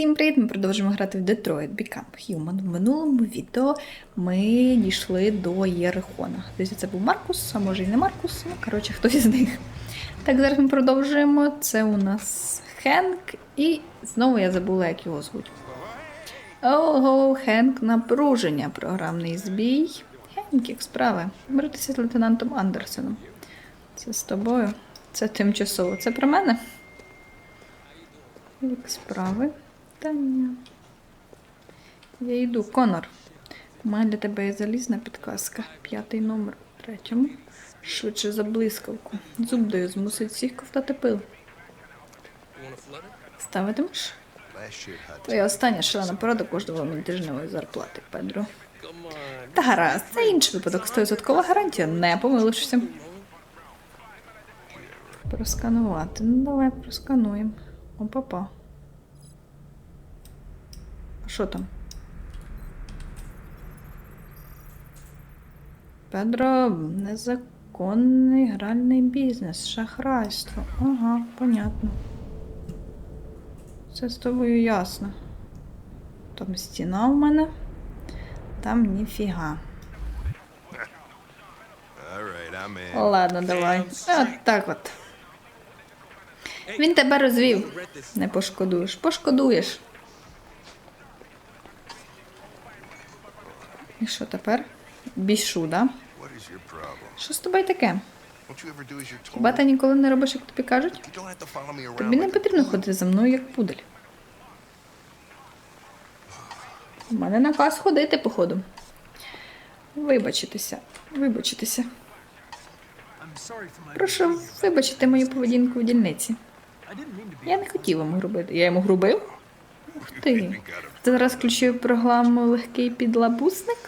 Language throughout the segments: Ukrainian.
Всім привіт! Ми продовжуємо грати в Detroit Become Human. В минулому відео ми дійшли до Єрихона. Десь це був Маркус, а може і не Маркус, ну коротше, хтось з них. Так, зараз ми продовжуємо. Це у нас Хенк, і знову я забула, як його звуть. Ого, Хенк, напруження, програмний збій. Хенк, як справи. Миритися з лейтенантом Андерсоном. Це з тобою. Це тимчасово. Це про мене? Як справи? Та ні. Я йду, Конор. У мене для тебе є залізна підказка. П'ятий номер у третьому. Швидше за блискавку. Зуб даю, змусить всіх ковтати пил. Ставитимеш? Твоя остання шалена порада коштувала мені тижневої зарплати, Педро. Та гаразд, це інший випадок. 100% гарантія, не помилившися. Просканувати. Ну давай проскануємо. Опа-па. Що там? Педро, незаконний гральний бізнес, шахрайство. Ага, понятно. Це з тобою ясно. Там стіна в мене. Там ніфіга. Ладно, давай. От так от. Він тебе розвів. Не пошкодуєш. Пошкодуєш. І що тепер? Бішу, да? Що з тобою таке? Хіба ти ніколи не робиш, як тобі кажуть? Тобі не потрібно ходити за мною, як пудель. У мене наказ ходити, походу. Вибачитися. Вибачитися. Прошу вибачити мою поведінку в дільниці. Я не хотів вам грубити. Я йому грубив? Ух ти. Ти зараз включив програму легкий підлабусник?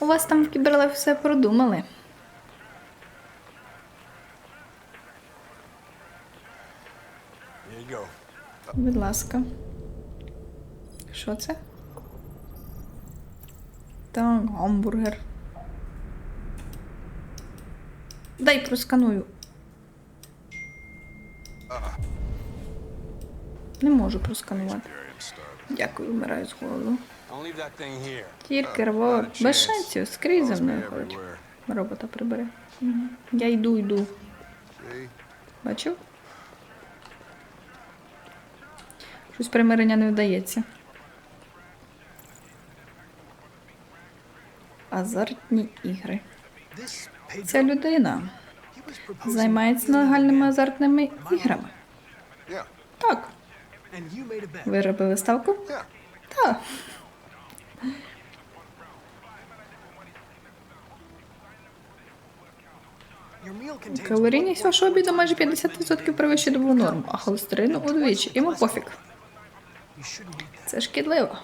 У вас там в кіберлайф все продумали. Будь ласка. Що це? Так, гамбургер. Дай просканую. Не можу просканувати. Дякую, вмираю з голоду. Тільки рво. Без шансів, скрізь за мною ходить. Робота прибере. Мгм. Я йду, йду. Бачив? Щось примирення не вдається. Азартні ігри. Ця людина займається нелегальними азартними іграми. Так. Ви робили ставку? Так. Калорійність вашого обіду майже 50% перевищує добову норму, а холестерину удвічі. Йому пофіг. Це шкідливо.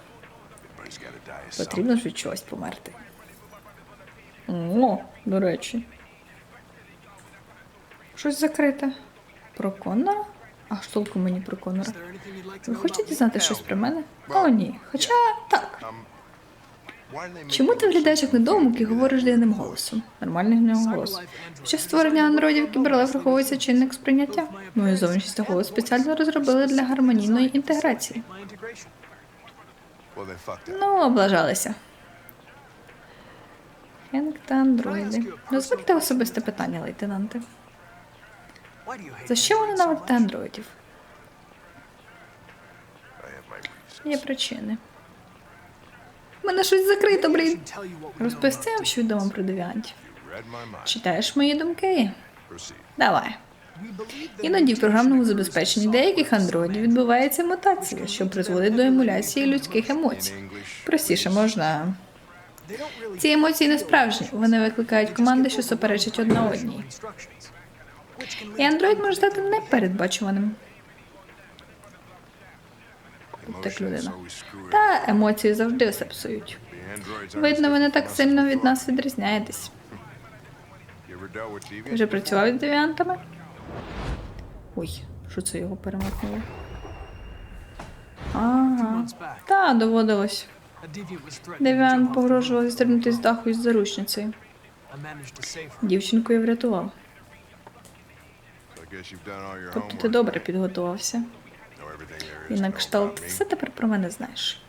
Потрібно ж від чогось померти. О, до речі. Щось закрите. Про Коннора? А ж толку мені про Коннора. Ви хочете дізнати щось про мене? О, ні. Хоча так. Um, Чому ти you виглядаєш як недоумок і говориш дивним голосом? Нормальний в нього голос. Під час створення андроїдів кіберлайф враховується чинник сприйняття. Мою зовнішність та голос спеціально розробили для гармонійної інтеграції. Ну, облажалися. Хенк та андроїди. Дозвольте особисте питання, лейтенанте. За що ви ненавидите андроїдів? Є причини. Мене щось закрито, блін. Розповісти вам, що відомо про девіантів. Читаєш мої думки? Давай. Іноді в програмному забезпеченні деяких андроїдів відбувається мутація, що призводить до емуляції людських емоцій. Простіше можна. Ці емоції не справжні. Вони викликають команди, що суперечать одна одній. І андроїд може стати непередбачуваним. Так людина. Та емоції завжди все псують. Видно, ви не так сильно від нас відрізняєтесь. Ти вже працював із девіантами? Ой, що це його перемотнуло? Ага. Та, доводилось. Девіант погрожував зістрибнути з даху із заручницею. Дівчинку я врятував. Тобто ти добре підготувався. Know І на кшталт, все тепер про мене знаєш.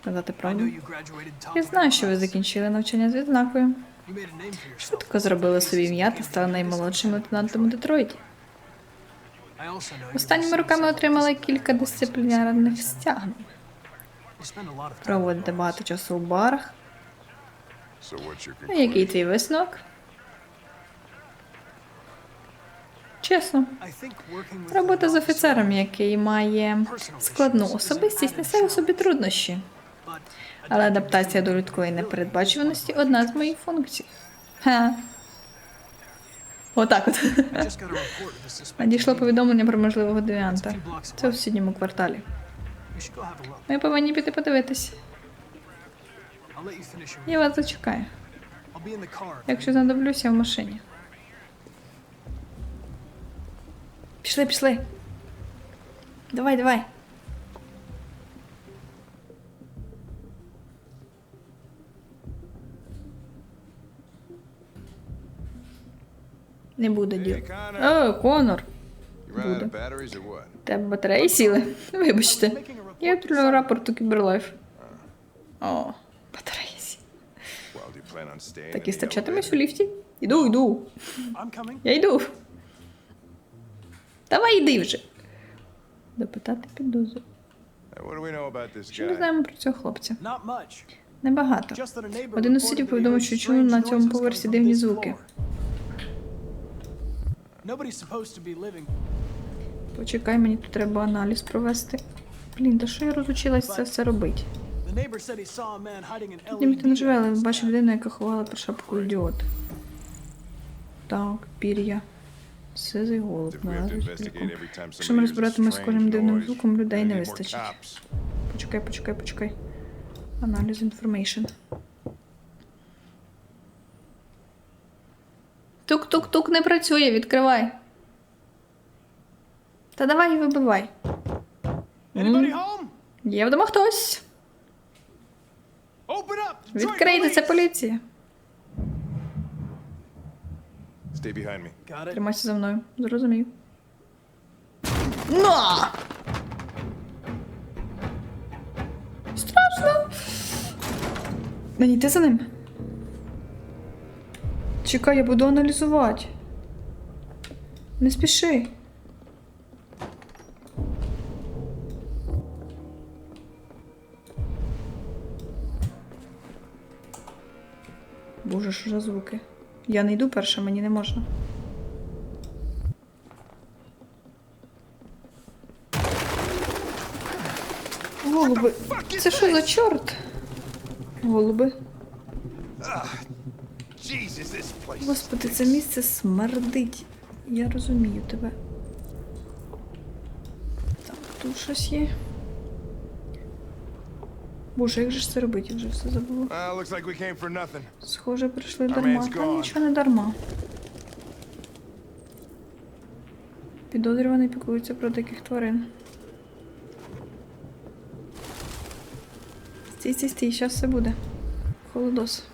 Сказати правду. you graduated top Я знаю, що ви закінчили навчання з відзнакою. You made a name for yourself. Швидко зробили собі ім'я та стали наймолодшим лейтенантом у Детройті. I also know you Останніми роками отримали кілька дисциплінарних стягнень. Проводите багато часу у барах. Ну, який твій висновок? Чесно, робота з офіцером, який має складну особистість, несе у собі труднощі. Але адаптація до людської непередбачуваності одна з моїх функцій. Ха. Отак от. Надійшло повідомлення про можливого девіанта. Це away. сусідньому кварталі. Ми повинні піти подивитись. Я вас зачекаю. Якщо знадоблюся в машині. Пішли, пішли. Давай, давай. Не буде діл. О, Конор. Буде. Тебе батареї сіли? Вибачте. Я відправляю рапорт у кіберлайф. О, батареї сіли. Так і стерчатимеш у ліфті? Іду, йду. Я йду. Давай йди вже. Допитати підозру. Що ми знаємо про цього хлопця? Небагато. Один із сусідів повідомив, що чув на цьому поверсі дивні звуки. Почекай, мені тут треба аналіз провести. Блін, та що я розучилась це все робити? Тут ніхто не живе, але бачив людину, яка ховала під шапкою діод. Так, пір'я. Сизий голуб. Investigate ліком. Якщо ми розбиратимемо з кожним дивним звуком, людей не вистачить. Почекай, почекай, почекай. Аналіз інформейшн. Тук-тук-тук не працює, відкривай. Та давай і вибивай. Є вдома хтось. Відкрийте, це поліція. Stay behind me. Got it. Тримайся за мною. Зрозумів. На! Страшно. Мені йти за ним. Чекай, я буду аналізувати. Не спіши. Боже, що за звуки? Я не йду перша, мені не можна. Голуби. Це що за чорт? Голуби. Господи, це місце смердить. Я розумію тебе. Так, тут щось є. Боже, як же ж це робити? Я вже все забула. Uh. Схоже, прийшли дарма. Та нічого не дарма. Підозрюваний піклується про диких тварин. Стій, стій, стій, зараз все буде. Холодос.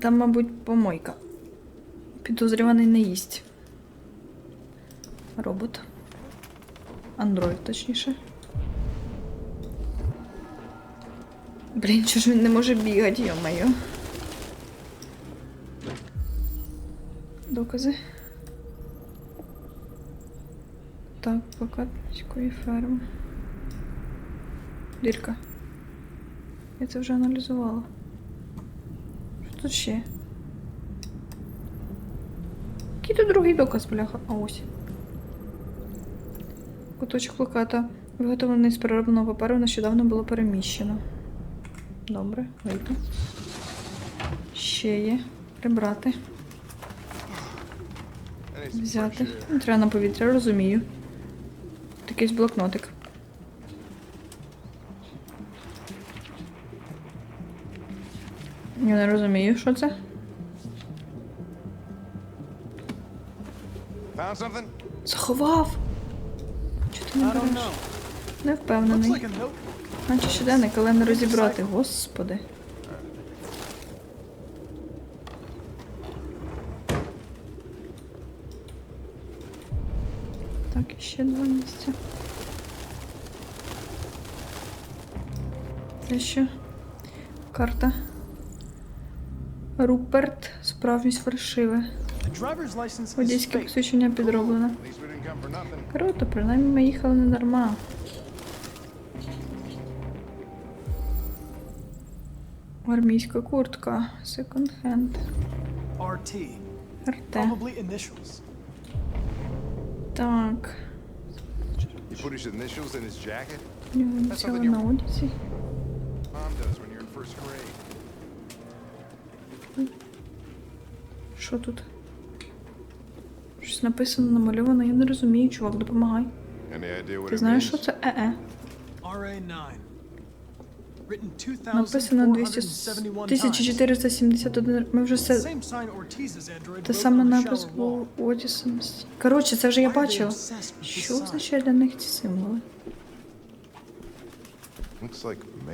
Там, мабуть, помойка. Підозрюваний не їсть. Робот. Андроїд, точніше. Блін, чого ж він не може бігати, йо-моє. Докази. Так, плакат міської ферми. Дірка. Я це вже аналізувала. Що тут ще? Який тут другий доказ, бляха? А ось. Куточок плаката, виготовлений з переробленого паперу, нещодавно було переміщено. Добре, вийду. Ще є. Прибрати, взяти. Треба на повітря, розумію. Такийсь блокнотик. Я не розумію, що це. Заховав! Чого ти не береш? Не впевнений. Наче щоденник, але не розібрати. Господи. Так, ще два місця. Це що? Карта. Руперт, справжність фальшиве. Водійське посвідчення nothing. Круто, принаймні ми їхали не дарма. Армійська куртка, секонд-хенд, RT. РТ. Probably initials. Так, You put his initials in his jacket? у нього ініціали на одязі. Mom does when you're in first grade. Що тут? Щось написано, намальовано, я не розумію, чувак, допомагай. Ти знаєш, що це ЕЕ? RA9. Написано 2471 times. 1471. Ми вже все те саме напис був у. Коротше, це вже я бачила. Що означає для них ці символи?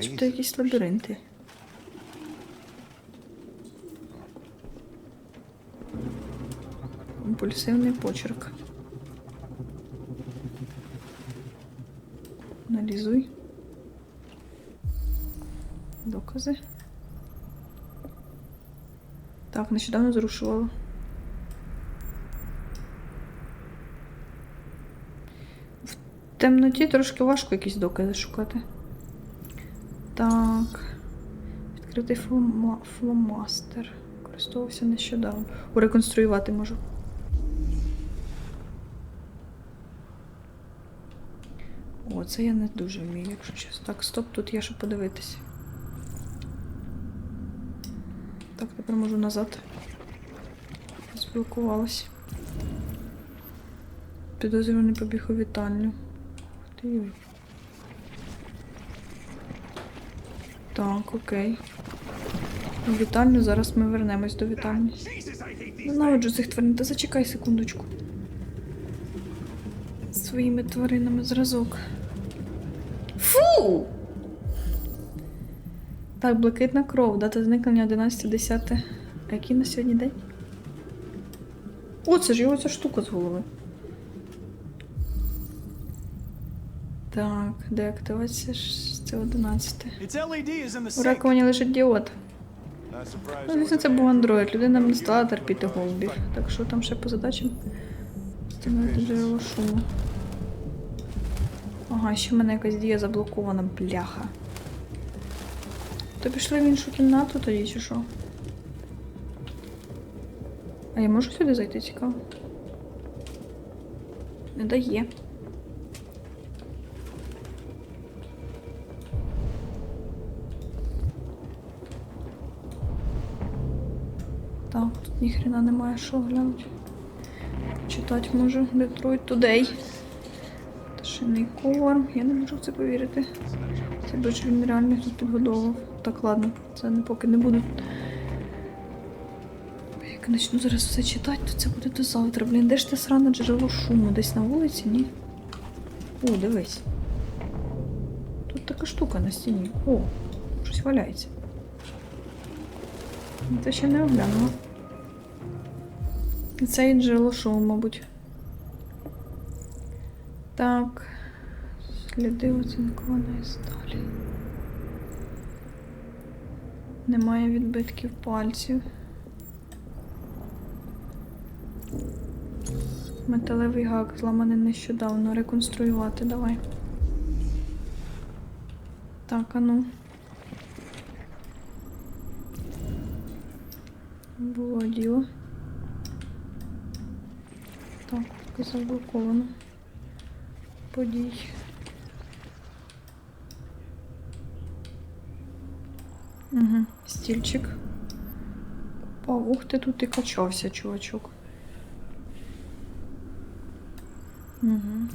Чи то якісь лабіринти? Імпульсивний почерк. Аналізуй. Докази. Так, нещодавно зрушувала. В темноті трошки важко якісь докази шукати. Так. Відкритий флома... фломастер. Користувався нещодавно. Уреконструювати можу. О, це я не дуже вмію, якщо чесно. Так, стоп, тут є що подивитися. Так, тепер можу назад. Зблокувалась. Підозрюваний побіг у вітальню. Ти. Так, окей. У вітальню, зараз ми вернемось до вітальні. Ненавиджу цих тварин, та зачекай секундочку. Своїми тваринами зразок. Фу! Так, блакитна кров, дата зникнення 11.10. А який на сьогодні день? О, це ж його ця штука з голови. Так, деактивація ж це 11. Its LED is in the У раковині лежить діод. Ну, звісно, це був андроїд. Людина не стала терпіти голубів. Так що там ще по задачам встановити джерело шуму. Ага, ще в мене якась дія заблокована, бляха. То пішли в іншу кімнату тоді, чи що? А я можу сюди зайти цікаво? Не дає. Так, тут ніхрена немає що глянути. Читати можу Detroit Today. Пташиний корм. Я не можу в це повірити. Це більше він реально тут підгодовував. Так, ладно, це не поки не буду. Як почну зараз все читати, то це буде до завтра. Блін, де ж те сране джерело шуму? Десь на вулиці, ні? О, дивись. Тут така штука на стіні. О, щось валяється. Це ще не оглянула. Це і джерело шоу, мабуть. Так. Сліди оцінкованої сталі. Немає відбитків пальців. Металевий гак зламаний нещодавно. Реконструювати давай. Так, а ну. Було діло. Так, заблоковано. Подій. Угу, стільчик. Опа, ух ти, тут і качався, чувачок. Угу.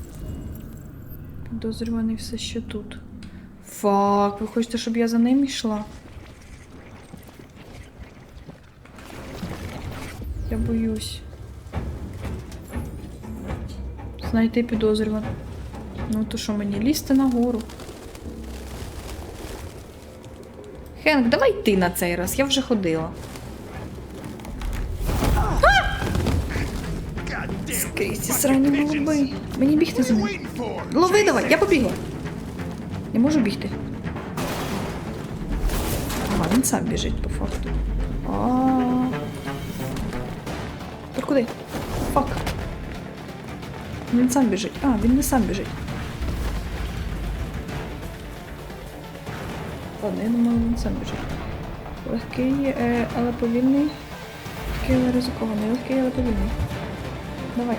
Підозрюваний все ще тут. Фак, ви хочете, щоб я за ним йшла? Я боюсь. Знайти підозрювану. Ну то що мені лізти нагору? Хенк, давай ти на цей раз, я вже ходила. Скрізь ці срані голуби. Мені бігти за ним. Лови давай, я побігла. Не можу бігти. Ага, він сам біжить по факту. А. Куди? Фак. Він сам біжить. А, він не сам біжить. Ладно, я думаю, він сам біжить. Легкий, е, але повільний. Легкий, але ризикований. Легкий, але повільний. Давай.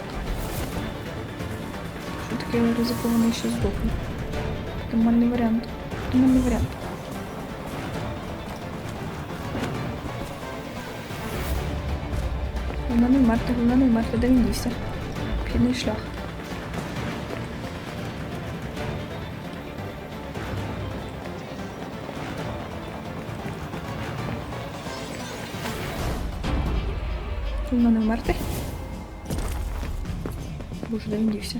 Що таке але ризикований ще здохне? Нормальний варіант. Нормальний варіант. Головне не вмерти, головне не вмерти, де він дівся? Обхідний шлях. Головне не вмерти. Боже, де він дівся?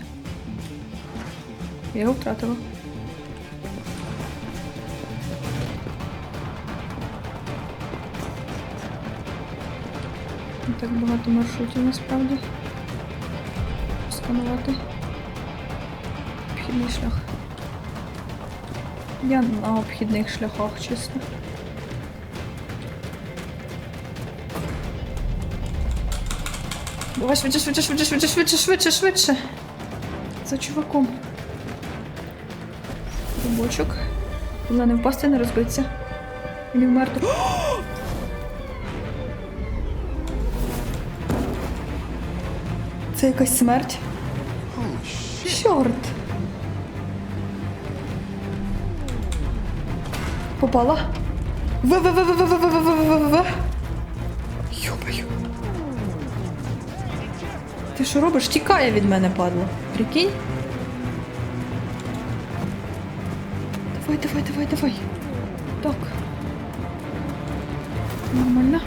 Я його втратила. Не так багато маршрутів насправді. Сканувати. Обхідний шлях. Я на обхідних шляхах, чесно. Давай швидше, швидше, швидше, швидше, швидше, швидше, швидше. За чуваком. Рубочок. Головне не впасти, не розбитися. І не вмерти. Це якась смерть. Чорт. Попала. в Ти що робиш? Тікає від мене, падла. Прикинь? Давай, давай, давай, давай. Так. Нормально.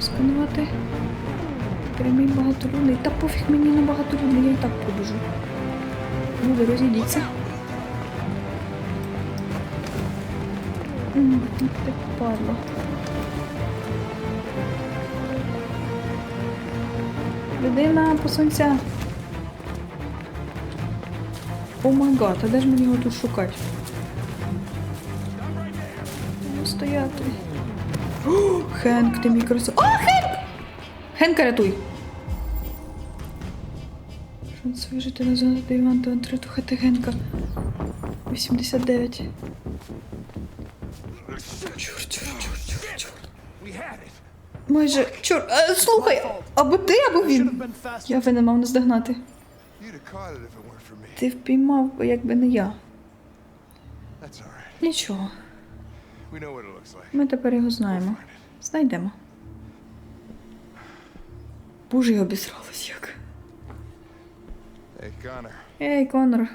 Сканувати. Прямий багатолюдний. Та пофіг мені на багатолюдний, я і так побіжу. Люди, розійдіться. Ти падла. Людина посунься. О май гад, а де ж мені його тут шукати? Ну, стояти. О, Хенк, ти мій красо. О, Хенк! Хенка рятуй! Шанс вижити на зону Іван та Антриту хати Генка. 89. Чур, чур, чур, чур, чур. Майже. Чур, е, слухай, або ти, або він. Я винен мав наздогнати. Ти впіймав, якби не я. Нічого. Ми тепер його знаємо. Знайдемо. Боже, я обісралась як. Ей, Конор.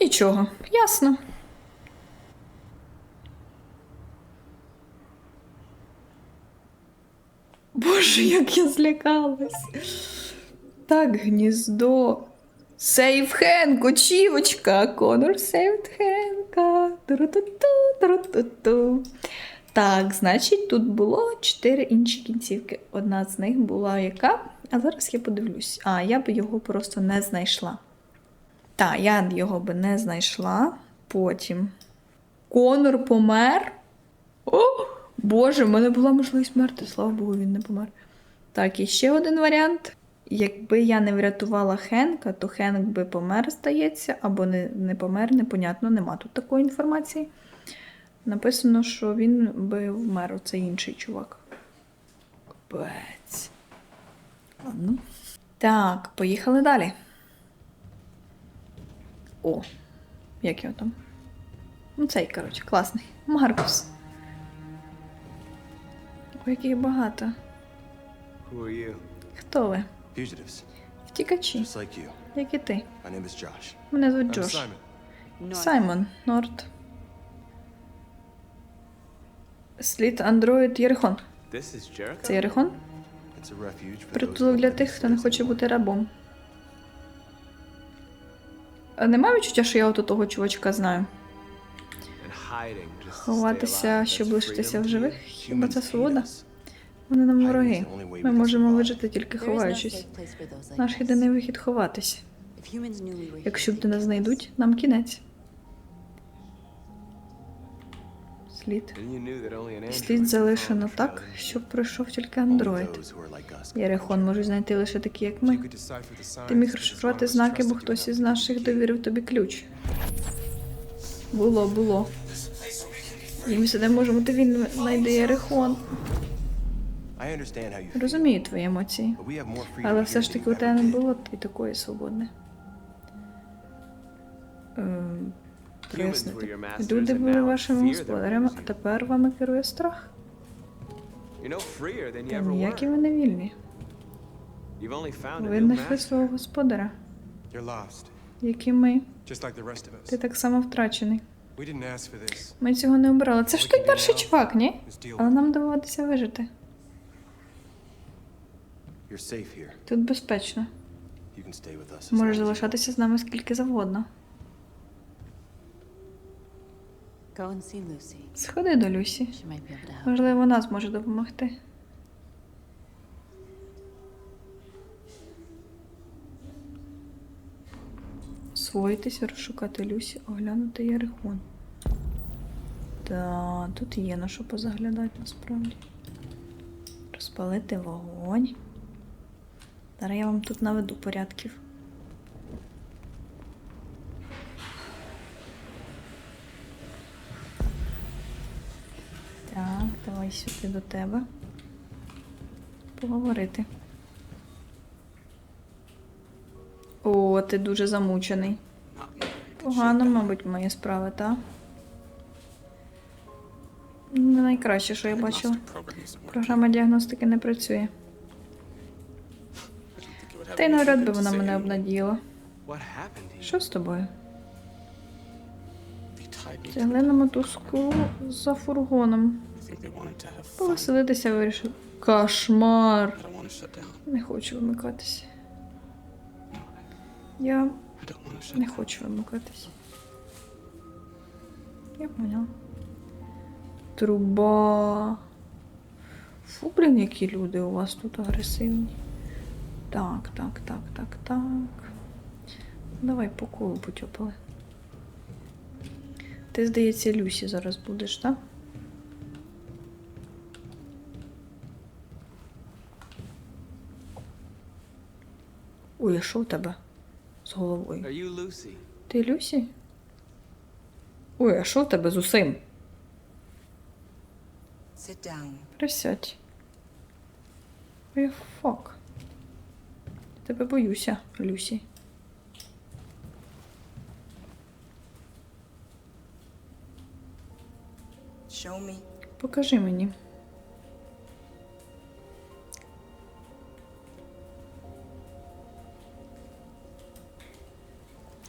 Нічого. Ясно. Боже, як я злякалась. Так, гніздо. Сейв Хенк, очівочка. Конор сейвд Хенка. Туру-ту-ту. Так, значить, тут було чотири інші кінцівки. Одна з них була яка? А зараз я подивлюсь. А, я б його просто не знайшла. Так, я його би не знайшла. Потім. Конор помер. О, Боже, в мене була можливість мерти, слава Богу, він не помер. Так, і ще один варіант. Якби я не врятувала Хенка, то Хенк би помер, здається, або не, не помер, непонятно, нема тут такої інформації. Написано, що він би вмер, оце інший чувак. Капець. Ладно. Так, поїхали далі. О, як його там? Ну, цей, коротше, класний. Маркус. О, яких багато. Хто ви? Втікачі. Як і ти. Мене звуть Джош. Саймон Норд. Слід Андроїд Єрихон. Це Єрихон? Притулок для тих, хто не хоче бути рабом. А Немає відчуття, що я от того чувачка знаю. Ховатися, щоб лишитися в живих, хіба це свобода? Вони нам вороги. Ми можемо вижити тільки ховаючись. Наш єдиний вихід ховатися. Якщо б нас знайдуть, нам кінець. Слід слід залишено так, щоб пройшов тільки андроїд. Ярихон можуть знайти лише такі, як ми. Ти міг розшифрувати знаки, бо хтось із наших довірив тобі ключ. Було, було. І ми сюди можемо, то він знайде feel, Розумію твої емоції. Але все ж таки у тебе не було і такої свободи. Ем, Пояснити. Люди були вашими господарями, а тепер вами керує страх. Та ніякі ви не вільні. Ви знайшли свого господаря, як і ми. Ти так само втрачений. Ми цього не обирали. Це ж той перший чувак, ні? Але нам доводиться вижити. Тут безпечно. Можеш залишатися з нами скільки завгодно. Сходи до Люсі. Можливо, вона зможе допомогти. Освоїтися, розшукати Люсі, оглянути Єрихон. Та тут є на що позаглядати насправді. Розпалити вогонь. Зараз я вам тут наведу порядків. Так, давай сюди до тебе. Поговорити. О, ти дуже замучений. Погано, мабуть, мої справи, так? Не найкраще, що я бачила. Програма діагностики не працює. Та й навряд би вона мене обнадіяла. Що з тобою? Тягли на мотузку за фургоном. Повеселитися вирішив. Кошмар! Не хочу вимикатися. Я не хочу вимикатися. Я поняла. Труба. Фу, блін, які люди у вас тут агресивні. Так, так, так, так, так. Давай по колу потьопали. Ти, здається, Люсі зараз будеш, так? Ой, а що у тебе з головою? Ти Люсі? Ой, а що у тебе з усим? Присядь. Ой, фак. Я тебе боюся, Люсі. Покажи мені.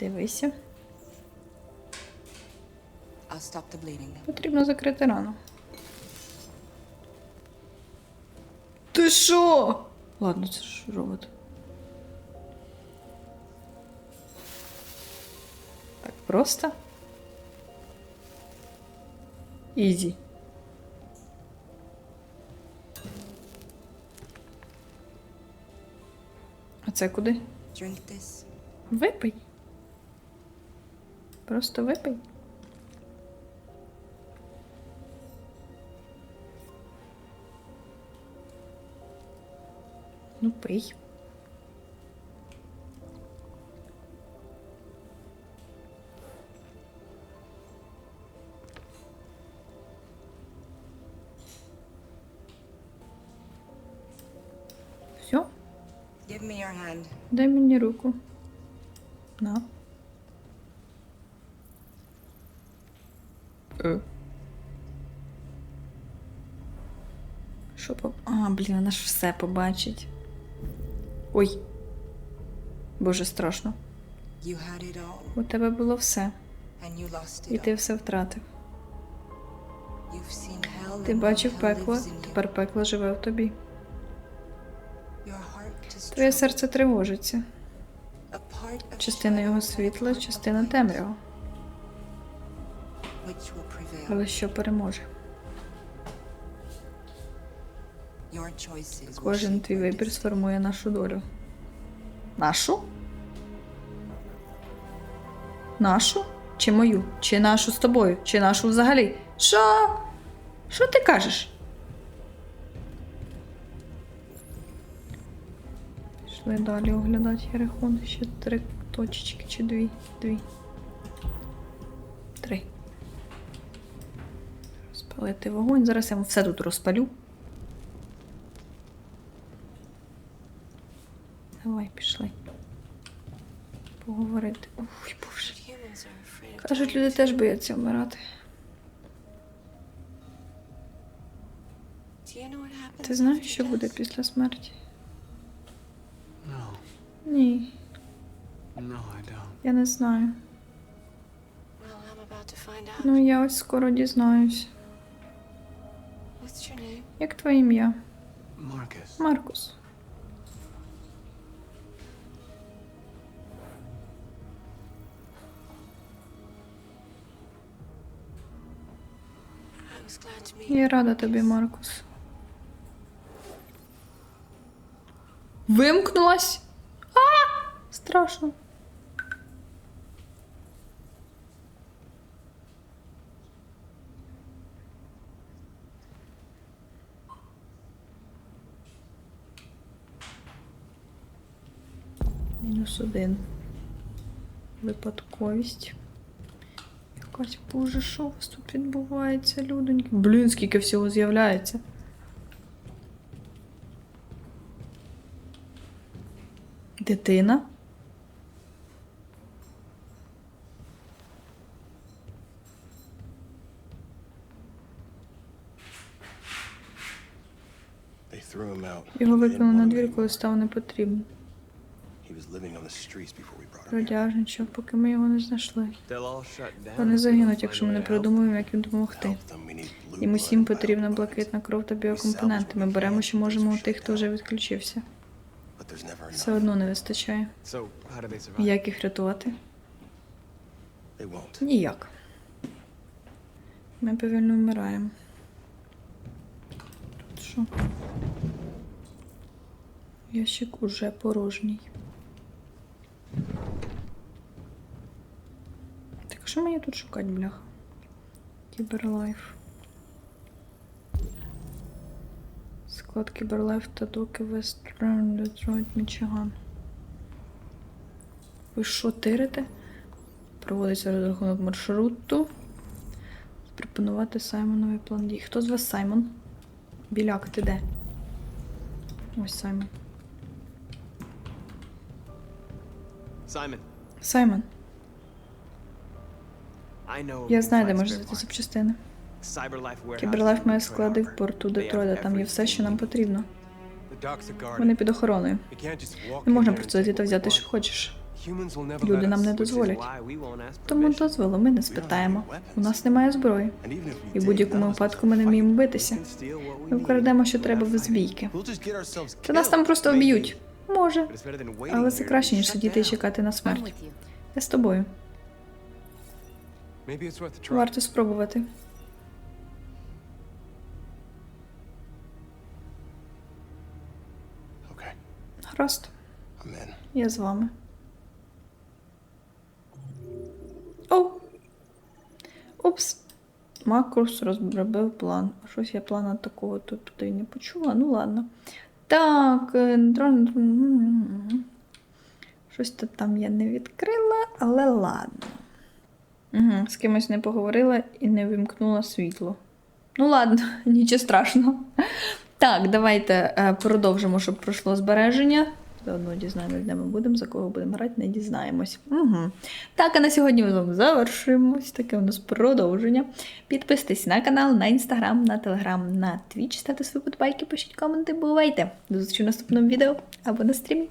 Дивися. I'll stop the bleeding. Потрібно закрити рану. Ти що? Ладно, це ж робот. Так просто? Ізі. А це куди? Drink this. Випий. Просто випий. Ну, пий. Все, дай мені руку. На. Блін, вона ж все побачить. Ой. Боже, страшно. У тебе було все, і ти все втратив. Ти бачив пекло, тепер пекло живе в тобі. Твоє серце тривожиться. Частина його світла, частина темрява. Але що переможе? Кожен твій вибір сформує нашу долю. Нашу? Нашу? Чи мою? Чи нашу з тобою? Чи нашу взагалі? Що? Що ти кажеш? Пішли далі оглядати Єрихон. Ще три точечки чи дві. Дві. Три. Розпалити вогонь. Зараз я все тут розпалю. Давай, пішли. Поговорити. Ой, боже. Кажуть, люди теж бояться вмирати. Ти знаєш, що буде після смерті? Ні, я не знаю. Ну, я ось скоро дізнаюсь. Як твоє ім'я? Маркус. Я рада тобі, Маркус. Вимкнулась? А! Страшно. Мінус один. Випадковість. Якась, боже, що у вас тут відбувається, людоньки? Блін, скільки всього з'являється. Дитина? Його викинули на двір, коли став непотрібним. Продяжничав, поки ми його не знайшли. Вони загинуть, якщо ми не придумаємо, як їм допомогти. Їм усім потрібна блакитна кров та біокомпоненти. Ми беремо, що можемо у тих, хто вже відключився. Все одно не вистачає. Як їх рятувати? Ніяк. Ми повільно вмираємо. Тут що? Ящик уже порожній. Так що мені тут шукати, бляха? Кіберлайф. Склад Кіберлайф та доки Вестерн, Детройт, Мічиган. Ви що, тирите? Проводиться розрахунок маршруту. Пропонувати Саймоновий план дій. Хто з вас Саймон? Біляк, ти де? Ось Саймон. Саймон, know. Я знаю, де можна spare знайти запчастини. Кіберлайф має склади в порту Детройда. Там є все, що нам потрібно. Вони під охороною. Не можна просто зайти та взяти, що хочеш. Люди нам не дозволять. Тому дозволу ми не спитаємо. У нас немає зброї. І в будь-якому випадку ми не вміємо битися. Ми вкрадемо, що треба without без fighting. бійки. We'll just get ourselves Та нас там просто вб'ють. Може. Але це краще, ніж сидіти і чекати на смерть. Я з тобою. Варто спробувати. Гаразд. Я з вами. О! Упс. Макрос розробив план. А щось я плана такого тут туди не почула. Ну ладно. Так. е, дрон- Щось тут там я не відкрила, але ладно. Угу, з кимось не поговорила і не вимкнула світло. Ну ладно, нічого страшного. Так, давайте е, продовжимо, щоб пройшло збереження. Заодно дізнаємось, де ми будемо, за кого будемо грати, не дізнаємось. Угу. Так, а на сьогодні ми з вами завершуємо. Ось таке у нас продовження. Підписуйтесь на канал, на інстаграм, на телеграм, на твіч, ставте свої подбайки, пишіть коменти, бувайте. До зустрічі в наступному відео або на стрімі.